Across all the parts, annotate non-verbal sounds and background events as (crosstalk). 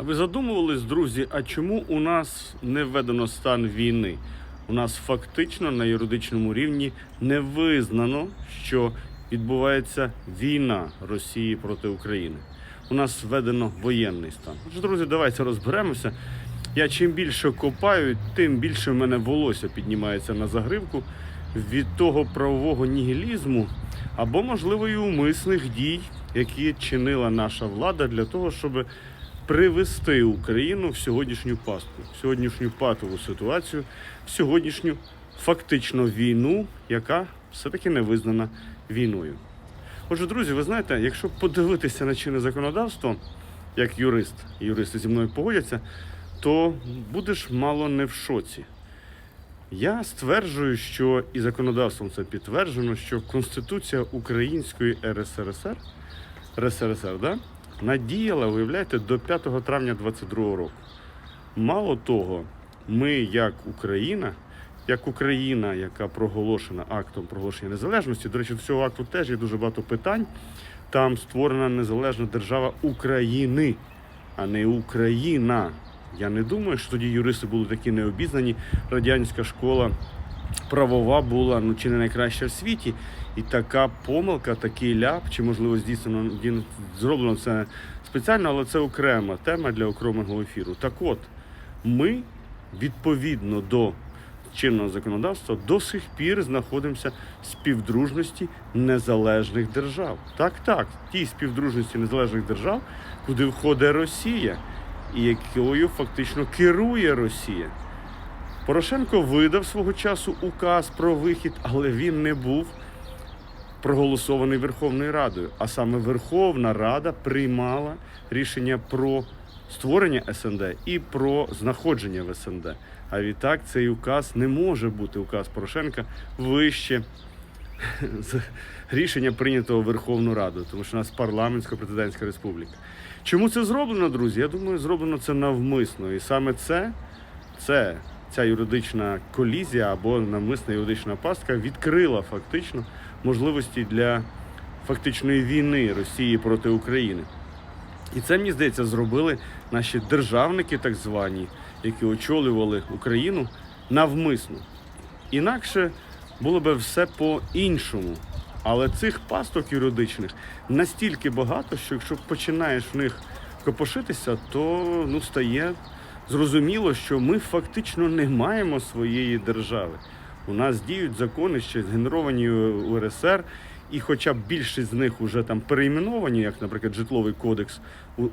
А ви задумувались, друзі, а чому у нас не введено стан війни? У нас фактично на юридичному рівні не визнано, що відбувається війна Росії проти України. У нас введено воєнний стан. Отже, друзі, давайте розберемося. Я чим більше копаю, тим більше в мене волосся піднімається на загривку від того правового нігілізму або, можливо, і умисних дій, які чинила наша влада для того, щоб привести Україну в сьогоднішню пастку, в сьогоднішню патову ситуацію, в сьогоднішню фактично війну, яка все-таки не визнана війною. Отже, друзі, ви знаєте, якщо подивитися на чинне законодавство, як юрист, і юристи зі мною погодяться, то будеш мало не в шоці. Я стверджую, що і законодавством це підтверджено, що Конституція Української РСРСР РСРСР, да, надіяла, виявляєте, до 5 травня 22 року. Мало того, ми, як Україна, як Україна, яка проголошена актом проголошення незалежності, до речі, до цього акту теж є дуже багато питань. Там створена незалежна держава України, а не Україна. Я не думаю, що тоді юристи були такі необізнані. Радянська школа правова була ну чи не найкраща в світі. І така помилка, такий ляп, чи можливо здійснено він- зроблено це спеціально, але це окрема тема для окремого ефіру. Так от, ми відповідно до чинного законодавства до сих пір знаходимося в співдружності незалежних держав. Так, так, ті співдружності незалежних держав, куди входить Росія, і якою фактично керує Росія. Порошенко видав свого часу указ про вихід, але він не був проголосований Верховною Радою. А саме Верховна Рада приймала рішення про створення СНД і про знаходження в СНД. А відтак цей указ не може бути указ Порошенка вище (laughs) з рішення прийнятого Верховною Радою, тому що у нас парламентсько-президентська республіка. Чому це зроблено, друзі? Я думаю, зроблено це навмисно. І саме це, це ця юридична колізія або навмисна юридична пастка відкрила фактично можливості для фактичної війни Росії проти України. І це, мені здається, зробили наші державники, так звані, які очолювали Україну навмисно. Інакше було би все по-іншому. Але цих пасток юридичних настільки багато, що якщо починаєш в них копошитися, то ну, стає зрозуміло, що ми фактично не маємо своєї держави. У нас діють закони, ще згенеровані у РСР, і хоча більшість з них вже там перейменовані, як, наприклад, житловий кодекс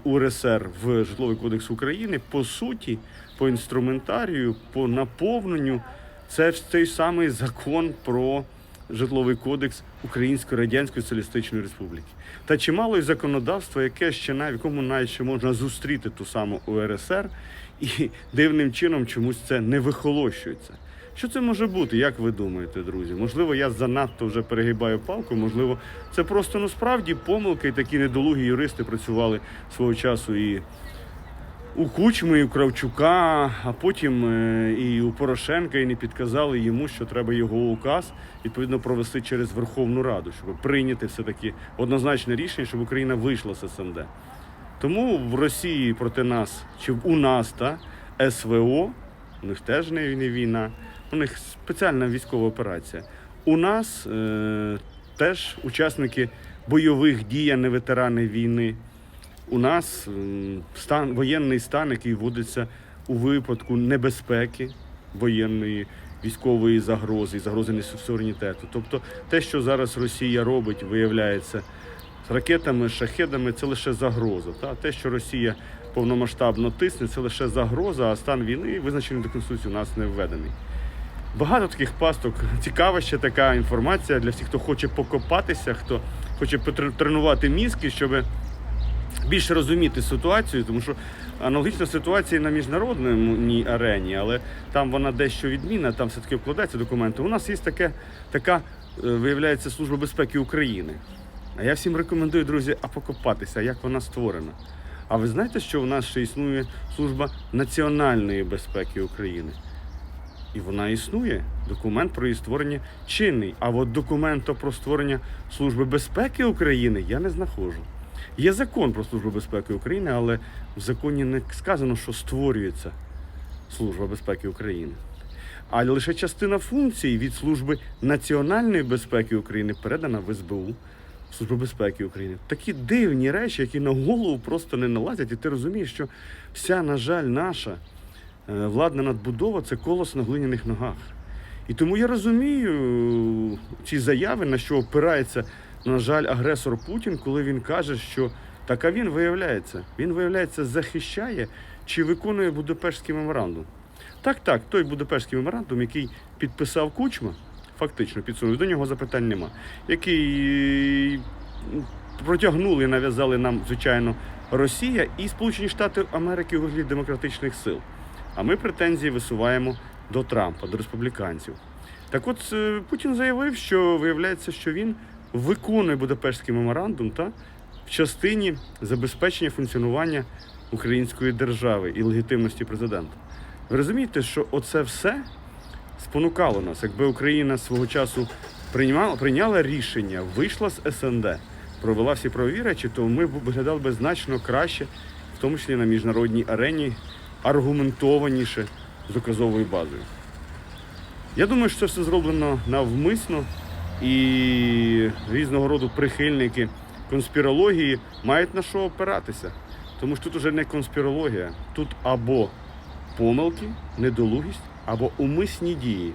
УРСР в житловий кодекс України, по суті, по інструментарію, по наповненню, це ж той самий закон про житловий кодекс Української Радянської Соціалістичної Республіки. Та чимало й законодавства, яке ще на якому навіть ще можна зустріти ту саму УРСР, і дивним чином чомусь це не вихолощується. Що це може бути, як ви думаєте, друзі? Можливо, я занадто вже перегибаю палку, можливо, це просто насправді помилки, і такі недолугі юристи працювали свого часу і у Кучми, і у Кравчука, а потім е, і у Порошенка, і не підказали йому, що треба його указ відповідно провести через Верховну Раду, щоб прийняти все-таки однозначне рішення, щоб Україна вийшла з СНД. Тому в Росії проти нас, чи у нас та СВО, у них теж не війна, у них спеціальна військова операція. У нас е, теж учасники бойових дій, а не ветерани війни. У нас стан, воєнний стан, який вводиться у випадку небезпеки воєнної військової загрози, загрози суверенітету. Тобто те, що зараз Росія робить, виявляється з ракетами, шахедами, це лише загроза. Та? Те, що Росія повномасштабно тисне, це лише загроза, а стан війни, визначений до Конституції, у нас не введений. Багато таких пасток. Цікава ще така інформація для всіх, хто хоче покопатися, хто хоче потренувати мізки, щоб більше розуміти ситуацію, тому що аналогічна ситуація на міжнародній арені, але там вона дещо відмінна, там все-таки вкладаються документи. У нас є таке, така, е, виявляється, Служба безпеки України. А я всім рекомендую, друзі, а покопатися, як вона створена. А ви знаєте, що в нас ще існує служба національної безпеки України? І вона існує. Документ про її створення чинний. А от документу про створення Служби безпеки України я не знаходжу. Є закон про Службу безпеки України, але в законі не сказано, що створюється Служба безпеки України. А лише частина функцій від Служби національної безпеки України передана в СБУ, в Службу безпеки України. Такі дивні речі, які на голову просто не налазять, і ти розумієш, що вся, на жаль, наша е, владна надбудова це колос на глиняних ногах. І тому я розумію ці заяви, на що опирається, на жаль, агресор Путін, коли він каже, що так а він виявляється, він виявляється захищає чи виконує Будапештський меморандум. Так, так, той Будапештський меморандум, який підписав Кучма, фактично підсунув, до нього запитань нема, який протягнули і нав'язали нам, звичайно, Росія і Сполучені Штати Америки у вигляді демократичних сил. А ми претензії висуваємо до Трампа, до республіканців. Так от е, Путін заявив, що виявляється, що він виконує Будапештський меморандум та в частині забезпечення функціонування української держави і легітимності президента. Ви розумієте, що оце все спонукало нас, якби Україна свого часу приймала, прийняла рішення, вийшла з СНД, провела всі правові речі, то ми виглядали би значно краще, в тому числі на міжнародній арені, аргументованіше з доказовою базою. Я думаю, що це все зроблено навмисно, і різного роду прихильники конспірології мають на що опиратися. Тому що тут уже не конспірологія, тут або помилки, недолугість, або умисні дії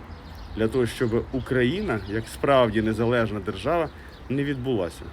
для того, щоб Україна, як справді незалежна держава, не відбулася.